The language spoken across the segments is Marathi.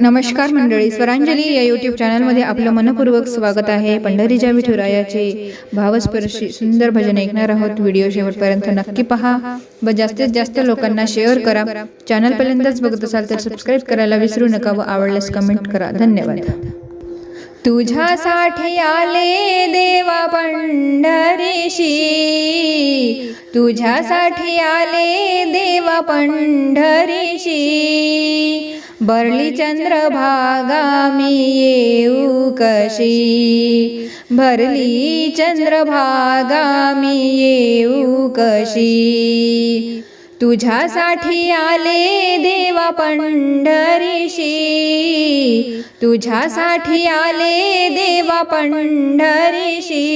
नमस्कार मंडळी स्वरांजली या यूट्यूब चॅनलमध्ये आपलं मनपूर्वक स्वागत आहे. पंढरीच्या विठुरायाचे भावस्पर्शी सुंदर भजन ऐकणार आहोत. व्हिडिओ शेवटपर्यंत नक्की पहा व जास्तीत जास्त लोकांना शेअर करा. चॅनल पहिल्यांदाच बघत असाल तर सबस्क्राईब करायला विसरू नका व आवडल्यास कमेंट करा. धन्यवाद. तुझ्यासाठी आले देवा पंढरीशी. तुझ्यासाठी आले देवा पंढरीशी. बरली चंद्रभागा मी येऊ कशी? भरली चंद्रभागा मी येऊ कशी? तुझ्यासाठी आले देवा पंढरीशी. तुझ्यासाठी आले देवा पंढरीशी.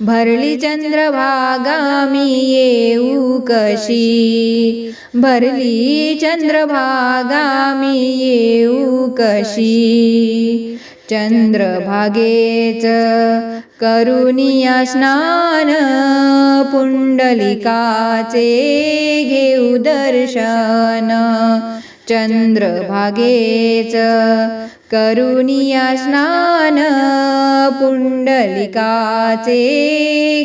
भरली चंद्रभागा मी येऊ कशी? भरली चंद्रभागा मी येऊ कशी? चंद्रभागेच करुनिया स्नान पुंडलिकाचे घेऊ दर्शन. चंद्रभागेच करुनिया स्नान पुंडलिकाचे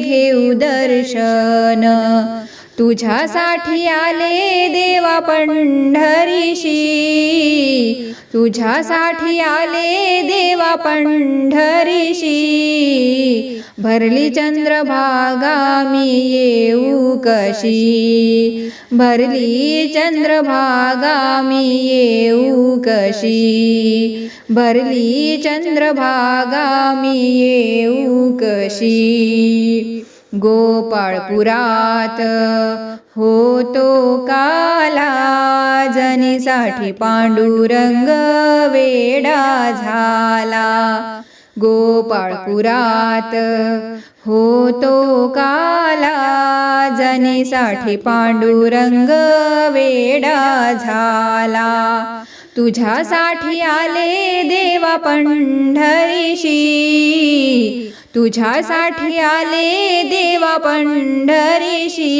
घेऊ दर्शन. तुझ्यासाठी आले देवा पंढरीशी. तुझ्यासाठी आले देवा पंढरीशी. भरली चंद्रभागा मी येऊ कशी? भरली चंद्रभागा मी येऊ कशी? भरली चंद्रभागा मी येऊ कशी? गोपाळपुरात होतो काला जनीसाठी पांडुरंग वेडा झाला. गोपाळपुरात होतो काला जनीसाठी पांडुरंग वेडा झाला. तुझ्यासाठी आले देवा पंढरीशी. तुझ्यासाठी आले देवा पंढरीशी.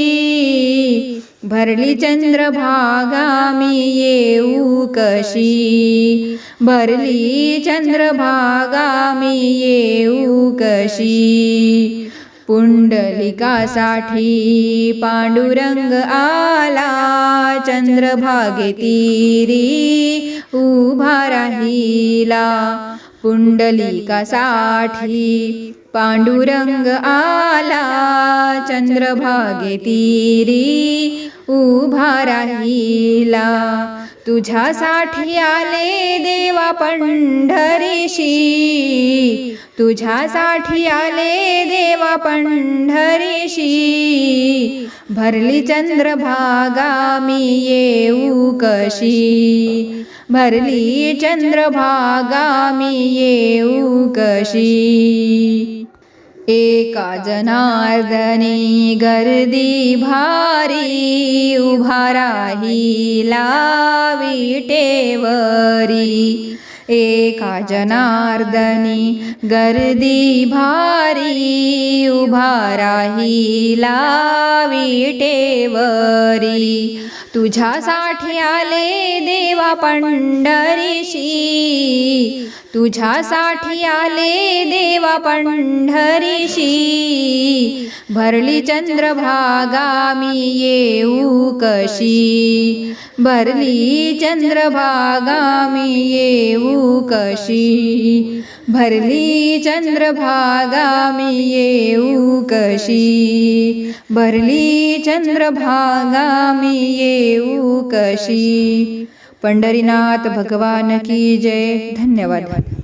भरली चंद्रभागा मी येऊ कशी? भरली चंद्रभागा मी येऊ कशी? पुंडलिकासाठी पांडुरंग आला. चंद्रभागे तीरी उभा राहिला पुंडलिकासाठी पांडुरंग आला चंद्रभागे तीरी उभा राहिला तुझ्यासाठी आले देवा पंढरीशी. तुझ्यासाठी आले देवा पंढरीशी. भरली चंद्रभागा मी येऊ कशी? भरली चंद्रभागा मी येऊ कशी? एका जनार्दनी गर्दी भारी उभा राहिला विटेवरी. एका जनार्दनी गर्दी भारी उभा राहिला विटेवरी. तुझ्यासाठी आले देवा पंढरीशी. तुझ्यासाठी आले देवा पंढरीशी. भरली चंद्रभागा मी येऊ कशी? भरली चंद्रभागा मी येऊ कशी भरली चंद्रभागा मी येऊ कशी भरली चंद्रभागा मी येऊ कशी पंढरीनाथ भगवान की जय. धन्यवाद.